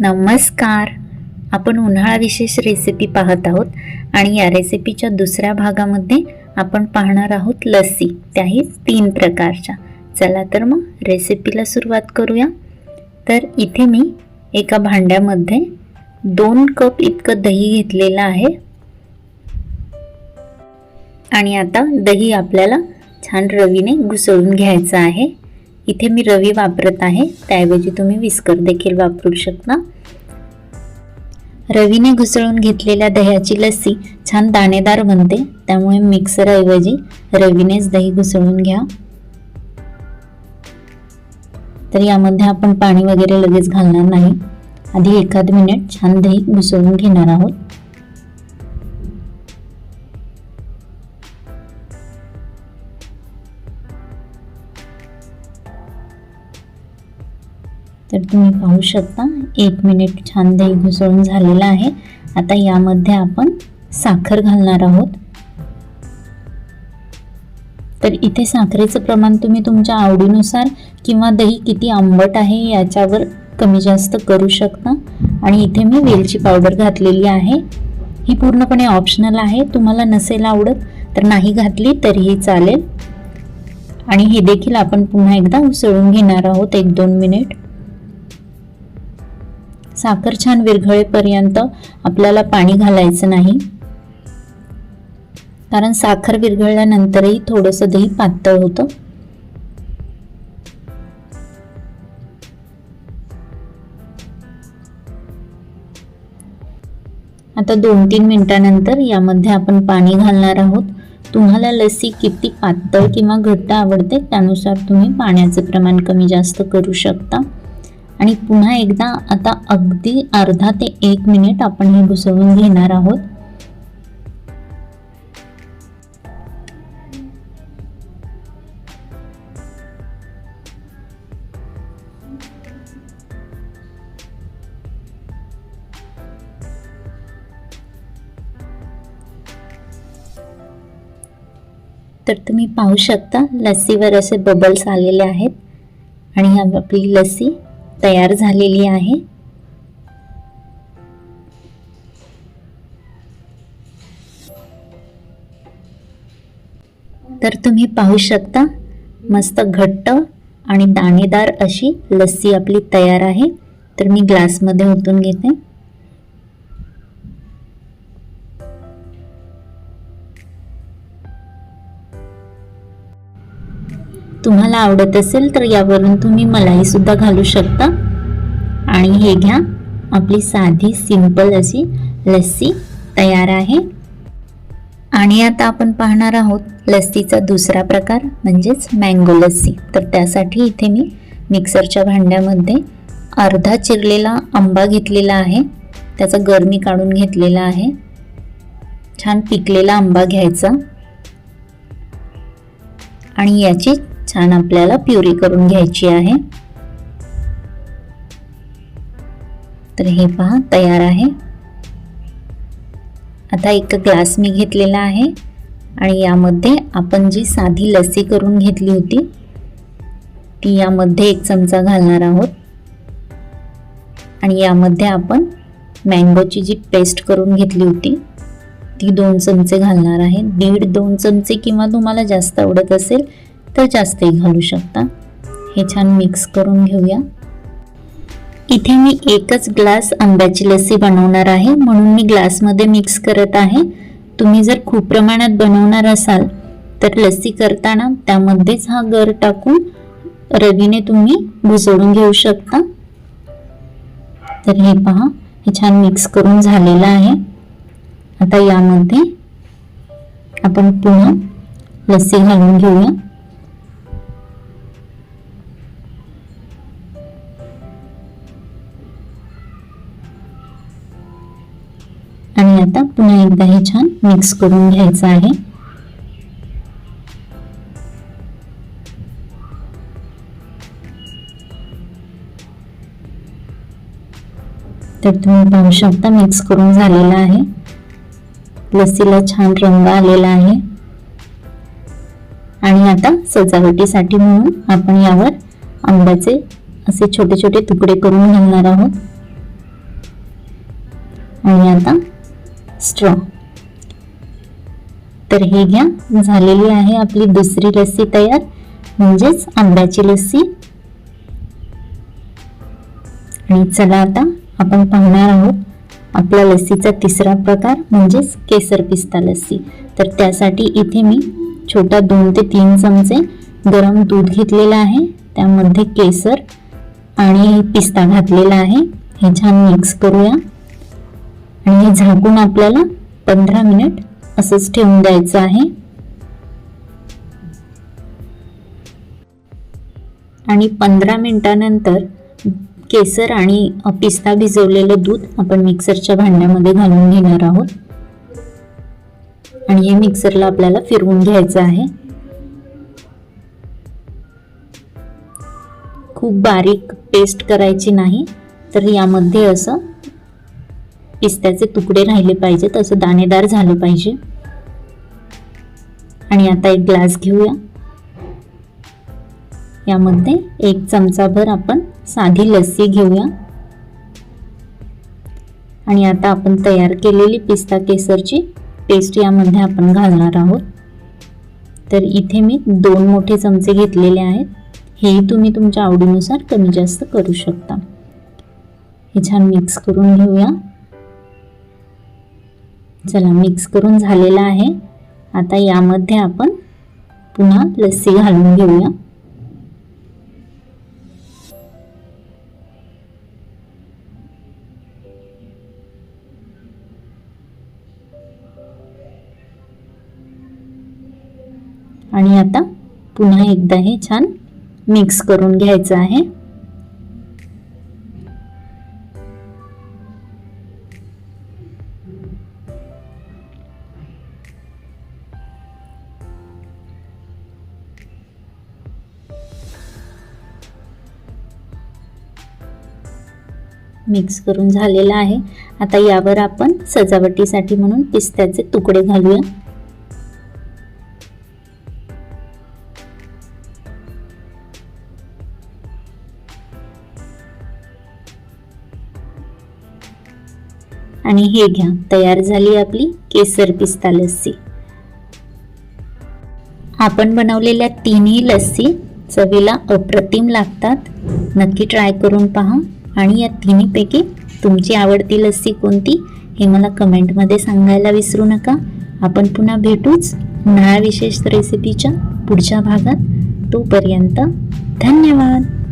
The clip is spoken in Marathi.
नमस्कार. आपण उन्हाळा विशेष रेसिपी पाहत आहोत आणि या रेसिपीच्या दुसऱ्या भागामध्ये आपण पाहणार आहोत लस्सी. त्याही तीन प्रकारच्या. चला तर मग रेसिपीला सुरुवात करूया. तर इथे मी एका भांड्यामध्ये दोन कप इतकं दही घेतलेलं आहे. आणि आता दही आपल्याला छान रवीने घुसळून घ्यायचं आहे. इथे मी रवी वापरत आहे. त्याऐवजी तुम्ही विस्कर देखील वापरू शकता. रवीने घुसळून घेतलेल्या दह्याची लस्सी छान दाणेदार बनते. त्यामुळे मिक्सरऐवजी रवीनेच दही घुसळून घ्या. तर यामध्ये आपण पाणी वगैरे लगेच घालणार नाही. आधी एखाद मिनिट छान दही घुसळून घेणार आहोत. तर तुम्ही पाहू शकता एक मिनिट छान दही घुसळून झालेलं आहे. आता यामध्ये आपण साखर घालणार आहोत. तर इथे साखरेचं प्रमाण तुम्ही तुमच्या आवडीनुसार किंवा दही किती आंबट आहे याच्यावर कमी जास्त करू शकता. आणि इथे मी वेलची पावडर घातलेली आहे. ही पूर्णपणे ऑप्शनल आहे. तुम्हाला नसेल आवडत तर नाही घातली तरीही चालेल. आणि हे देखील आपण पुन्हा एकदा उसळून घेणार आहोत एक दोन मिनिट साखर छान विरघळेपर्यंत आपल्याला पाणी घालायचं नाही. कारण साखर विरघळल्यानंतरही थोडंसं दही पातळ होतं. आता दोन तीन मिनिटानंतर यामध्ये आपण पाणी घालणार आहोत. तुम्हाला लसी किती पातळ किंवा घट्ट आवडते त्यानुसार तुम्ही पाण्याचं प्रमाण कमी जास्त करू शकता. आणि पुन्हा एकदा आता अगदी अर्धा ते एक मिनिट आपण हे घुसवून घेणार आहोत. तर तुम्ही पाहू शकता लस्सीवर असे बबल्स आलेले आहेत. आणि आपली लस्सी तयार झालेली आहे. तर तुम्ही पाहू शकता मस्त घट्ट आणि दाणेदार अशी लस्सी आपली तयार आहे. तर मी ग्लासमध्ये ओतून घेते. तुम्हाला आवडत असेल तर यावरून तुम्ही मलाई सुद्धा घालू शकता. आणि हे घ्या आपली साधी सिंपल अशी लस्सी तयार आहे. आणि आता आपण पाहणार आहोत लस्सीचा दुसरा प्रकार म्हणजेच मँगो लस्सी. तर त्यासाठी इथे मी मिक्सरच्या भांड्यामध्ये अर्धा चिरलेला आंबा घेतलेला आहे. त्याचा गरमी काढून घेतलेला आहे. छान पिकलेला आंबा घ्यायचा. आणि याची छान आपल्याला प्युरी करून घ्यायची आहे. तर हे पहा तयार आहे. आता एक ग्लास मी घेतलेला आहे आणि यामध्ये आपण जी साधी लस्सी करून घेतली होती ती यामध्ये एक चमचा घालणार आहोत. आणि यामध्ये आपण मँगोची जी पेस्ट करून घेतली होती ती दोन चमचे घालणार आहे. दीड दोन चमचे किंवा तुम्हाला जास्त आवडत असेल तर जास्तही घालू शकता. हे छान मिक्स करून घेऊया. इथे मी एकच ग्लास आंब्याची लस्सी बनवणार आहे म्हणून मी ग्लासमध्ये मिक्स करत आहे. तुम्ही जर खूप प्रमाणात बनवणार असाल तर लस्सी करताना त्यामध्येच हा गर टाकून रवीने तुम्ही घुसळून घेऊ शकता. तर हे पहा हे छान मिक्स करून झालेलं आहे. आता यामध्ये आपण पुन्हा लस्सी घालून घेऊया. आता पुन्हा एकदा हे छान मिक्स करून घ्यायचं आहे. तर तुम्ही पाहू शकता मिक्स करून झालेला आहे. लस्सीला छान रंग आलेला आहे. आणि आता सजावटीसाठी म्हणून आपण यावर आंब्याचे असे छोटे छोटे तुकडे करून घालणार आहोत. आणि आता स्ट्रॉ तर हे घ्या झालेली आहे आपली दुसरी लस्सी तयार म्हणजेच आंब्याची लस्सी. आणि चला आता आपण पाहणार आहोत आपल्या लस्सीचा तिसरा प्रकार म्हणजेच केसर पिस्ता लस्सी. तर त्यासाठी इथे मी छोटा दोन ते तीन चमचे गरम दूध घेतलेलं आहे त्यामध्ये केसर आणि पिस्ता घातलेला आहे. हे छान मिक्स करूया. आणि हे झाकून आपल्याला पंधरा मिनिट असंच ठेवून द्यायचं आहे. आणि पंधरा मिनिटानंतर केसर आणि पिस्ता भिजवलेलं दूध आपण मिक्सरच्या भांड्यामध्ये घालून घेणार आहोत. आणि हे मिक्सरला आपल्याला फिरवून घ्यायचं आहे. खूप बारीक पेस्ट करायची नाही तर यामध्ये असं पिस्त्याचे तुकडे राहिले पाहिजेत असं दाणेदार झालं पाहिजे. आणि आता एक ग्लास घेऊया. यामध्ये एक चमचाभर आपण साधी लस्सी घेऊया. आणि आता आपण तयार केलेली पिस्ता केसरची पेस्ट यामध्ये आपण घालणार आहोत. तर इथे मी दोन मोठे चमचे घेतलेले आहेत. हेही तुम्ही तुमच्या आवडीनुसार कमी जास्त करू शकता. हे छान मिक्स करून घेऊया. चला मिक्स करून झालेला आहे. आता यामध्ये आपण पुन्हा लस्सी घालून घेऊया. आणि आता पुन्हा एकदा हे छान मिक्स करून घ्यायचं आहे. मिक्स करून झालेला आहे. आता यावर आपण सजावटीसाठी म्हणून पिस्त्याचे तुकडे घालूया. आणि हे घ्या तयार झाली आपली केसर पिस्ता लस्सी. आपण बनवलेल्या तिन्ही लस्सी चवीला अप्रतिम लागतात. नक्की ट्राय करून पहा. आणि या तिन्हीपैकी तुमची आवडती लस्सी कोणती हे मला कमेंटमध्ये सांगायला विसरू नका. आपण पुन्हा भेटूच उन्हाळा विशेष रेसिपीच्या पुढच्या भागात. तोपर्यंत धन्यवाद.